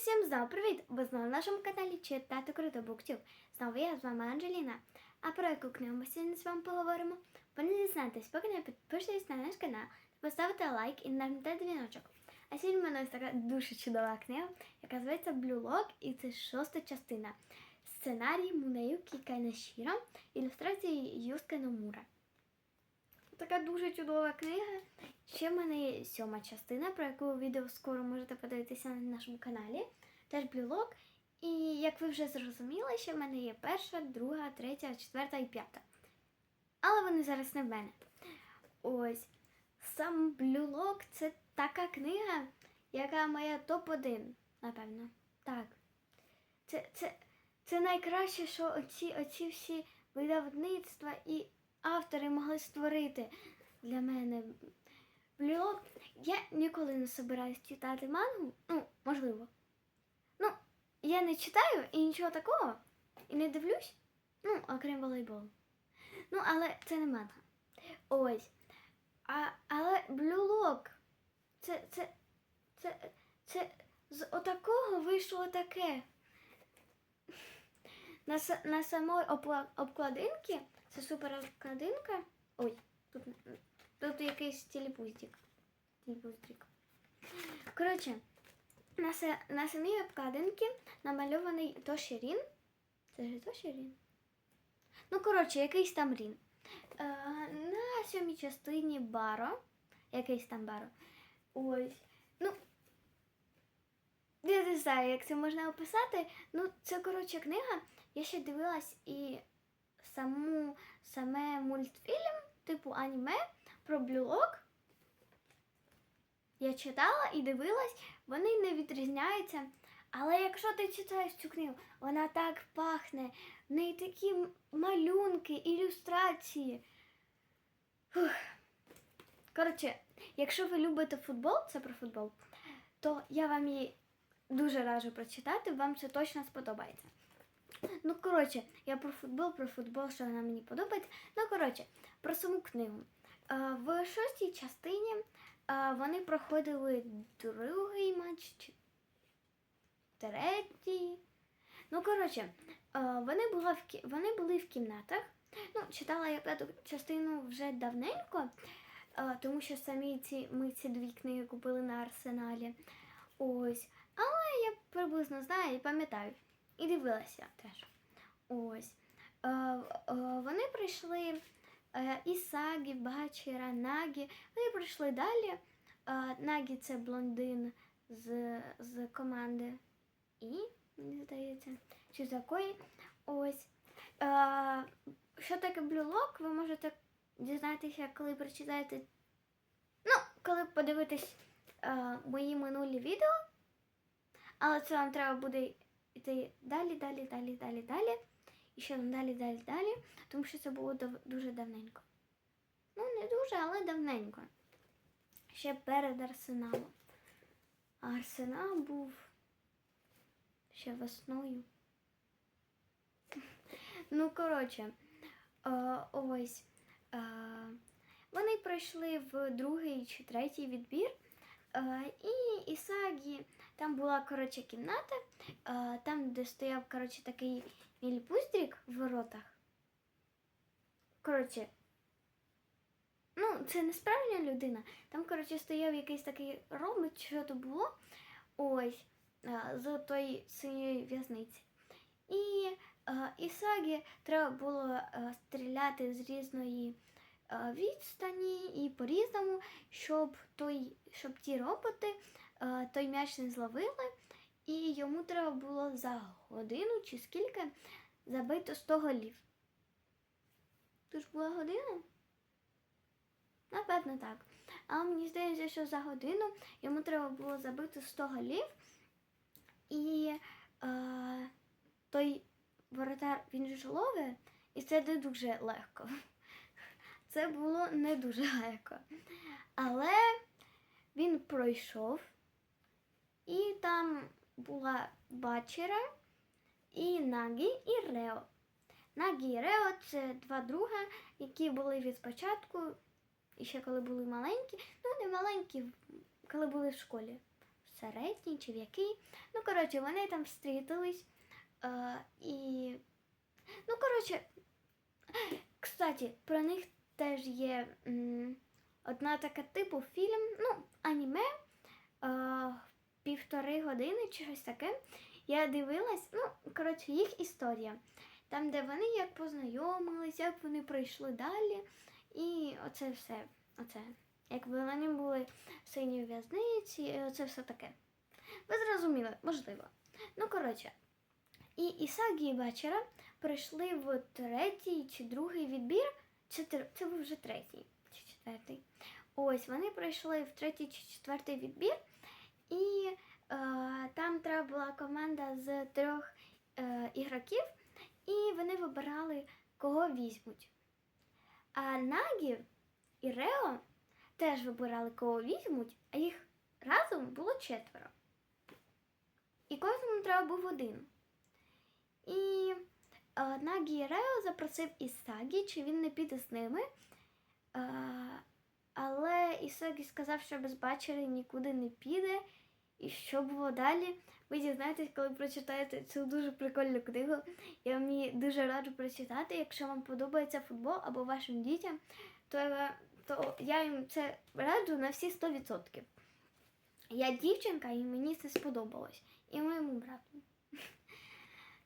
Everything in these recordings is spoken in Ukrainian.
всім знову привіт! Ви знову на нашому каналі Читати Круто Буктюб. Знову я з вами Анджеліна. А про яку книгу ми сьогодні з вами поговоримо? Ви не дізнайтесь, поки не підпишетесь на наш канал, поставте лайк і нажмете дзвіночок. А сьогодні в мене ось така дуже чудова книга, яка зветься Blue Lock, і це шоста частина. Сценарій Мунеюкі Кайнашіро, ілюстрації Юске Номура. Така дуже чудова книга. Ще в мене є сьома частина, про яку відео скоро можете подивитися на нашому каналі. Теж блюлок. І як ви вже зрозуміли, ще в мене є перша, друга, третя, четверта і п'ята. Але вони зараз не в мене. Ось. Сам блюлок це така книга, яка моя топ-1, напевно. Так. Це, це, це найкраще, що оці, оці всі видавництва і автори могли створити для мене. Блюлок. Я ніколи не собираюсь читати мангу. Ну, можливо. Ну, я не читаю і нічого такого. І не дивлюсь. Ну, окрім волейболу. Ну, але це не манга. Ось. А, але блюлок. Це, це, це, це з отакого вийшло таке. На, на самої обкла- обкладинці, це супер обкладинка. Ой, тут, тут якийсь телепузик. Телепузик. Коротше, на, са- на самій обкладинці намальований Тоші Це ж Тоші Рін? Ну, коротше, якийсь там Рін. Е, на сьомій частині Баро. Якийсь там Баро. Ось. Ну, я не знаю, як це можна описати. Ну, це, коротше, книга. Я ще дивилась і саму саме мультфільм, типу аніме про блюлок. Я читала і дивилась, вони не відрізняються. Але якщо ти читаєш цю книгу, вона так пахне, в неї такі малюнки, ілюстрації. Фух. Коротше, якщо ви любите футбол, це про футбол, то я вам її дуже раджу прочитати, вам це точно сподобається. Ну, коротше, я про футбол, про футбол, що вона мені подобається. Ну, коротше, про саму книгу. Е, В шостій частині е, вони проходили другий матч, третій. Ну, коротше, е, вони, була в, кі- вони були в кімнатах. Ну, читала я п'яту частину вже давненько, тому що самі ці, ми ці дві книги купили на арсеналі. Ось. Але я приблизно знаю і пам'ятаю. І дивилася теж. Ось. Вони прийшли е, Ісагі, Бачіра, Нагі. Вони прийшли далі. Е, Нагі це блондин з, з команди І, мені здається, чи з якої. Ось. Е, що таке блюлок, ви можете дізнатися, коли прочитаєте. Ну, коли подивитесь мої минулі відео. Але це вам треба буде йти далі, далі, далі, далі, далі. І ще далі, далі, далі. Тому що це було дав- дуже давненько. Ну, не дуже, але давненько. Ще перед Арсеналом. А Арсенал був ще весною. Ну, коротше, е, ось. Е, вони пройшли в другий чи третій відбір. Е, і Ісагі, там була коротше кімната, там, де стояв коротше, такий міліпуздрік в воротах. Коротше, ну, це не справжня людина. Там, коротше, стояв якийсь такий робот, що то було. Ось, з тої синьої в'язниці. І Ісагі треба було стріляти з різної відстані і по-різному, щоб, той, щоб ті роботи той м'яч не зловили, і йому треба було за годину чи скільки забити 100 голів. Тож була година? Напевно, так. А мені здається, що за годину йому треба було забити 100 голів, і е, той воротар він же ж ловить, і це не дуже легко. Це було не дуже легко. Але він пройшов, і там була Бачера, і Нагі, і Рео. Нагі і Рео це два друга, які були від спочатку, і ще коли були маленькі. Ну, не маленькі, коли були в школі. В середній чи в який. Ну, коротше, вони там встрітились. Е, і. Ну, коротше, кстати, про них теж є м, одна така типу фільм, ну, аніме. Е, півтори години чи щось таке. Я дивилась, ну, коротше, їх історія. Там, де вони як познайомились, як вони пройшли далі. І оце все. Оце. Якби вони були в синій в'язниці, і оце все таке. Ви зрозуміли, можливо. Ну, коротше. І Ісагі і Бачера прийшли в третій чи другий відбір. Це був вже третій чи четвертий. Ось вони пройшли в третій чи четвертий відбір, і е, там треба була команда з трьох е, ігроків, і вони вибирали, кого візьмуть. А Нагі і Рео теж вибирали, кого візьмуть, а їх разом було четверо. І кожному треба був один. І е, Нагі і Рео запросив Ісагі, чи він не піде з ними. Е, але Ісагі сказав, що без бачери нікуди не піде. І що було далі? Ви дізнаєтесь, коли прочитаєте цю дуже прикольну книгу. Я вам її дуже раджу прочитати. Якщо вам подобається футбол або вашим дітям, то, то я їм це раджу на всі 100%. Я дівчинка і мені це сподобалось. І моєму брату.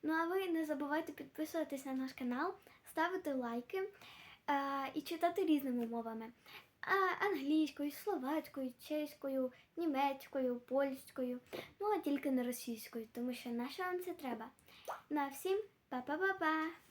Ну а ви не забувайте підписуватись на наш канал, ставити лайки і читати різними мовами. Англійською, словацькою, чеською, німецькою, польською, ну а тільки не російською, тому що на що вам це треба. На всім па-па-па-па!